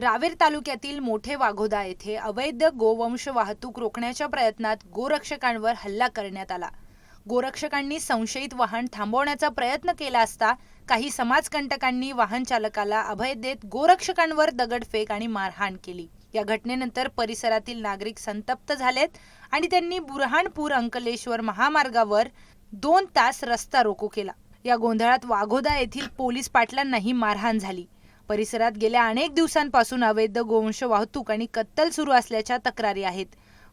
रावेर तालुक्यातील मोठे वाघोदा येथे अवैध गोवंश वाहतूक रोखण्याच्या प्रयत्नात गोरक्षकांवर हल्ला करण्यात आला. गोरक्षकांनी संशयित वाहन थांबवण्याचा प्रयत्न केला असता काही समाजकंटकांनी वाहन चालकाला अभय देत गोरक्षकांवर दगडफेक आणि मारहाण केली. या घटनेनंतर परिसरातील नागरिक संतप्त झालेत आणि त्यांनी बुरहाणपूर अंकलेश्वर महामार्गावर दोन तास रस्ता रोको केला. या गोंधळात वाघोदा येथील पोलीस पाटलांनाही मारहाण झाली. परिसरात गेल्या अनेक दिवसांपासून अवैध गोवंश वाहतूक आणि कत्तल सुरू असल्याच्या तक्रारी आहेत.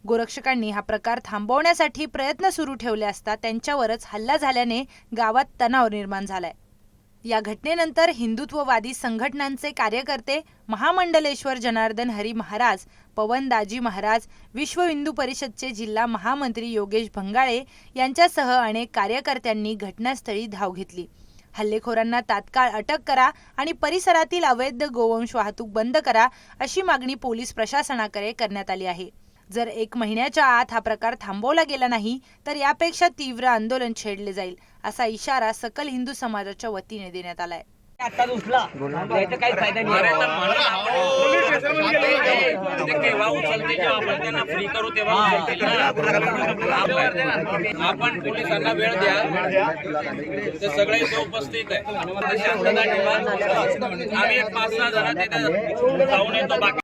गोरक्षकांनी हा प्रकार थांबवण्यासाठी प्रयत्न सुरू ठेवले असता त्यांच्यावरच हल्ला झाल्याने गावात तणाव निर्माण झालाय. या घटनेनंतर हिंदुत्ववादी संघटनांचे कार्यकर्ते महामंडलेश्वर जनार्दन हरी महाराज पवन दाजी महाराज विश्व हिंदू परिषदचे जिल्हा महामंत्री योगेश भंगाळे यांच्यासह अनेक कार्यकर्त्यांनी घटनास्थळी धाव घेतली. हल्लेखोरांना तात्काळ अटक करा आणि परिसरातील अवैध गोवंश वाहतूक बंद करा अशी मागणी पोलीस प्रशासनाकडे करण्यात आली आहे. जर एक महिन्याच्या आत हा प्रकार थांबवला गेला नाही तर यापेक्षा तीव्र आंदोलन छेडले जाईल असा इशारा सकल हिंदू समाजाच्या वतीने देण्यात आलाय. आता काही फायदा नाही. ते केव्हा उचलते जेव्हा आपण त्यांना फ्री करू तेव्हा. आपण- आपण पोलिसांना वेळ द्या. ते सगळे इथे उपस्थित आहे. शांतता ठेवा. आम्ही एक पाच सहा जण तिथे जाऊन येतो. बाकी